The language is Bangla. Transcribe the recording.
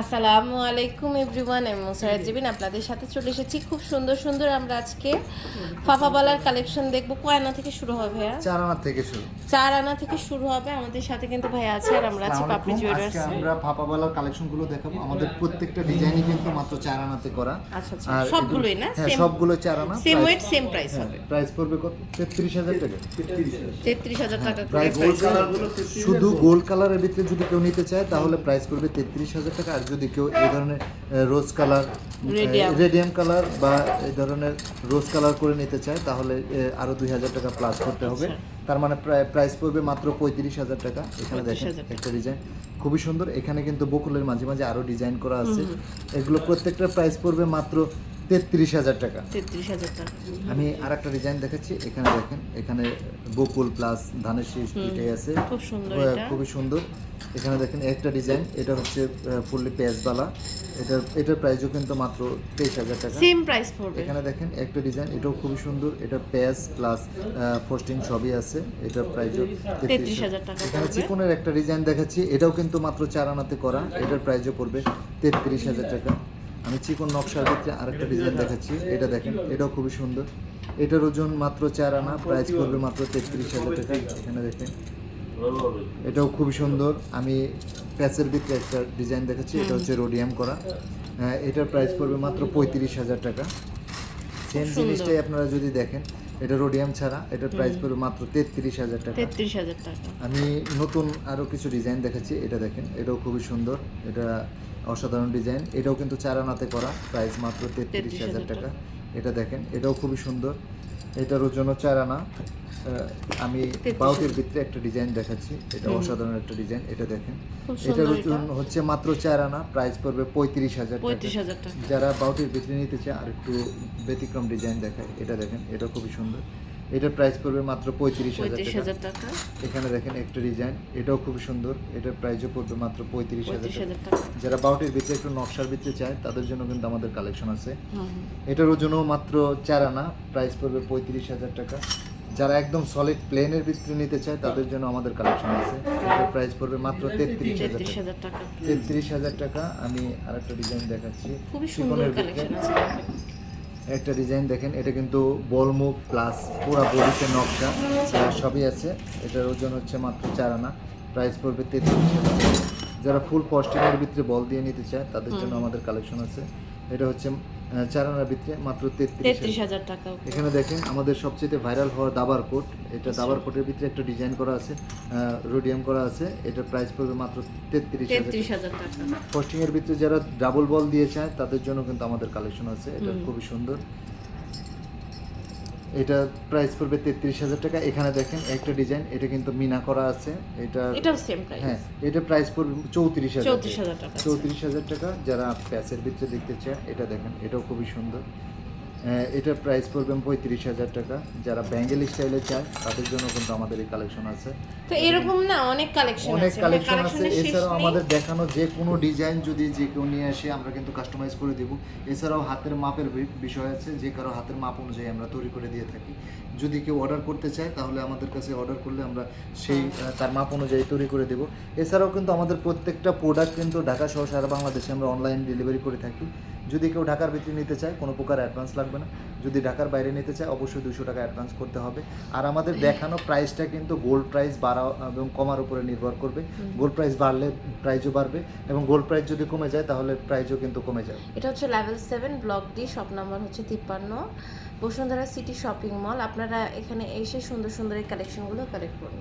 আসসালামু আলাইকুম এভরিওয়ান আমি মোসারাত জিবিন আপনাদের সাথে চলে এসেছি। খুব সুন্দর সুন্দর আমরা আজকে ফাফাবালার কালেকশন দেখব। কয় আনা থেকে শুরু হবে ভাইয়া? চার আনার থেকে শুরু। চার আনা থেকে শুরু হবে। আমাদের সাথে কিন্তু ভাইয়া আছে আর আমরা আছি পাপড়ি জুয়েলার্স আমরা ফাপাবালার কালেকশনগুলো দেখাবো। আমাদের প্রত্যেকটা ডিজাইনই কিন্তু মাত্র চার আনাতে করা। আচ্ছা আচ্ছা। সবগুলোই না? হ্যাঁ সবগুলো চার আনা। সেম ওয়েট সেম প্রাইস হবে। প্রাইস পড়বে কত? তেত্রিশ হাজার টাকা। তেত্রিশ হাজার টাকা করে প্রাইস প্রাইস শুধু গোল্ড কালারের ভিতরে যদি কেউ নিতে চায় তাহলে প্রাইস পড়বে তেত্রিশ হাজার টাকা। আর যদি কেউ এই ধরনের রোজ কালার রেডিয়াম কালার বা এই ধরনের রোজ কালার করে নিতে চায় তাহলে আরও দুই হাজার টাকা প্লাস করতে হবে। আচ্ছা। তার মানে প্রায় প্রাইস পড়বে মাত্র পঁয়ত্রিশ হাজার টাকা। এখানে দেখেন একটা ডিজাইন খুবই সুন্দর। এখানে কিন্তু বকুলের মাঝে মাঝে আরও ডিজাইন করা আছে। এগুলো প্রত্যেকটা প্রাইস পড়বে মাত্র তেত্রিশ হাজার টাকা। তেত্রিশ হাজার টাকা। আমি আর একটা ডিজাইন দেখাচ্ছি এখানে দেখেন এখানে বকুল প্লাস ধানের শীষ পিঠে আছে। খুব সুন্দর খুবই সুন্দর। এখানে দেখেন একটা ডিজাইন এটা হচ্ছে ফুললি পেঁয়াজবালা। এটার এটার প্রাইসও কিন্তু মাত্র তেইশ হাজার টাকা। সেম প্রাইস পড়বে। এখানে দেখেন একটা ডিজাইন এটাও খুবই সুন্দর। এটা পেঁয়াজ প্লাস পোস্টিং সবই আছে। এটার প্রাইসও তেত্রিশ 33,000 টাকা এখানে। চিকনের একটা ডিজাইন দেখাচ্ছি এটাও কিন্তু মাত্র চার আনাতে করা। এটার প্রাইসও পড়বে তেত্রিশ হাজার টাকা। আমি চিকন নকশার ভিতরে আরেকটা ডিজাইন দেখাচ্ছি। এটা দেখেন এটাও খুবই সুন্দর। এটার ওজন মাত্র চার আনা প্রাইস করবে মাত্র তেত্রিশ হাজার টাকা। এখানে দেখেন এটাও খুবই সুন্দর। আমি প্যাচের ভিতরে একটা ডিজাইন দেখাচ্ছি এটা হচ্ছে রোডিয়াম করা। এটার প্রাইস পড়বে মাত্র পঁয়ত্রিশ হাজার টাকা। সেম জিনিসটাই আপনারা যদি দেখেন এটা রোডিয়াম ছাড়া এটার প্রাইস পড়বে মাত্র তেত্রিশ হাজার টাকা। তেত্রিশ হাজার টাকা। আমি নতুন আরও কিছু ডিজাইন দেখাচ্ছি এটা দেখেন এটাও খুবই সুন্দর এটা অসাধারণ ডিজাইন এটাও কিন্তু চারানাতে করা প্রাইস মাত্র তেত্রিশ হাজার টাকা। এটা দেখেন এটাও খুবই সুন্দর এটার ওজন চার আনা আহ, আমি 33,000 ভিতরে একটা ডিজাইন দেখাচ্ছি। এটা অসাধারণ একটা ডিজাইন এটা দেখেন। এটার এটা ওজন হচ্ছে মাত্র চার আনা প্রাইস পড়বে পঁয়ত্রিশ হাজার টাকা। যারা বাউটির ভিতরে নিতে চায় আর একটু ব্যতিক্রম ডিজাইন দেখায় এটা দেখেন এটা খুবই সুন্দর। এটার প্রাইস পড়বে মাত্র পঁয়ত্রিশ হাজার টাকা। এখানে দেখেন একটা ডিজাইন এটাও খুব সুন্দর। এটার প্রাইসও পড়বে মাত্র পঁয়ত্রিশ হাজার টাকা। যারা বাউটির ভিতরে একটু নকশার ভিতরে চায় তাদের জন্য কিন্তু আমাদের কালেকশন আছে। এটার ওজনও মাত্র চার আনা প্রাইস পড়বে পঁয়ত্রিশ হাজার টাকা। যারা একদম সলিড প্লেনের ভিতরে নিতে চায় তাদের জন্য আমাদের কালেকশন আছে। এটার প্রাইস পড়বে মাত্র তেত্রিশ হাজার টাকা। তেত্রিশ হাজার টাকা। আমি আরেকটা ডিজাইন দেখাচ্ছি। খুবই সুন্দর কালেকশন আছে একটা ডিজাইন দেখেন। এটা কিন্তু বলমুখ প্লাস পুরা বডিতে নকশা। সবই আছে। এটার ওজন হচ্ছে মাত্র চার আনা। প্রাইস পড়বে তেত্রিশ হাজার। যারা ফুল পস্টিংয়ের ভিতরে বল দিয়ে নিতে চায় তাদের জন্য আমাদের কালেকশন আছে। এটা হচ্ছে আহ, চার ভিতরে মাত্র তেত্রিশ হাজার। টাকা এখানে দেখেন আমাদের সবচেয়ে ভাইরাল হওয়া দাবার কোট। এটা দাবার কোটের ভিতরে একটা ডিজাইন করা আছে রোডিয়াম করা আছে। এটার প্রাইস পড়বে মাত্র তেত্রিশ হাজার তেত্রিশ হাজার টাকা। পোস্টিং এর ভিতরে যারা ডাবল বল দিয়ে চায় তাদের জন্য কিন্তু আমাদের কালেকশন আছে। এটা খুবই সুন্দর। এটা প্রাইস পড়বে তেত্রিশ হাজার টাকা। এখানে দেখেন একটা ডিজাইন এটা কিন্তু মিনা করা আছে। এটা এটাও সেম প্রাইস হ্যাঁ এটা প্রাইস পড়বে চৌত্রিশ হাজার চৌত্রিশ হাজার টাকা। চৌত্রিশ হাজার টাকা যারা প্যাচের ভিতরে দেখতে চান এটা দেখেন এটাও খুবই সুন্দর। এটার প্রাইস পড়বে পঁয়ত্রিশ হাজার টাকা। যারা ব্যাঙ্গেল স্টাইলে চায় তাদের জন্য কিন্তু আমাদের এই কালেকশন আছে। তো এরকম না অনেক কালেকশন অনেক কালেকশন আছে। এছাড়াও আমাদের দেখানো যে কোনো ডিজাইন যদি যে কেউ নিয়ে আসে আমরা কিন্তু কাস্টমাইজ করে দেব। এছাড়াও হাতের মাপের বিষয় আছে যে কারও হাতের মাপ অনুযায়ী আমরা তৈরি করে দিয়ে থাকি। যদি কেউ অর্ডার করতে চায় তাহলে আমাদের কাছে অর্ডার করলে আমরা সেই তার মাপ অনুযায়ী তৈরি করে দেব। এছাড়াও কিন্তু আমাদের প্রত্যেকটা প্রোডাক্ট কিন্তু ঢাকা সহ সারা বাংলাদেশে আমরা অনলাইন ডেলিভারি করে থাকি। যদি কেউ ঢাকার ভিতরে নিতে চায় কোনো প্রকার অ্যাডভান্স লাগবে না। যদি ঢাকার বাইরে নিতে চায় অবশ্যই দুশো টাকা অ্যাডভান্স করতে হবে। আর আমাদের দেখানো প্রাইসটা কিন্তু গোল্ড প্রাইস বাড়া এবং কমার উপরে নির্ভর করবে। গোল্ড প্রাইস বাড়লে প্রাইজও বাড়বে এবং গোল্ড প্রাইস যদি কমে যায় তাহলে প্রাইজও কিন্তু কমে যাবে। এটা হচ্ছে level seven block D shop number হচ্ছে তিপ্পান্ন। বসুন্ধরা সিটি শপিং মল আপনারা এখানে এসে সুন্দর সুন্দর এই কালেকশনগুলো কালেক্ট করুন।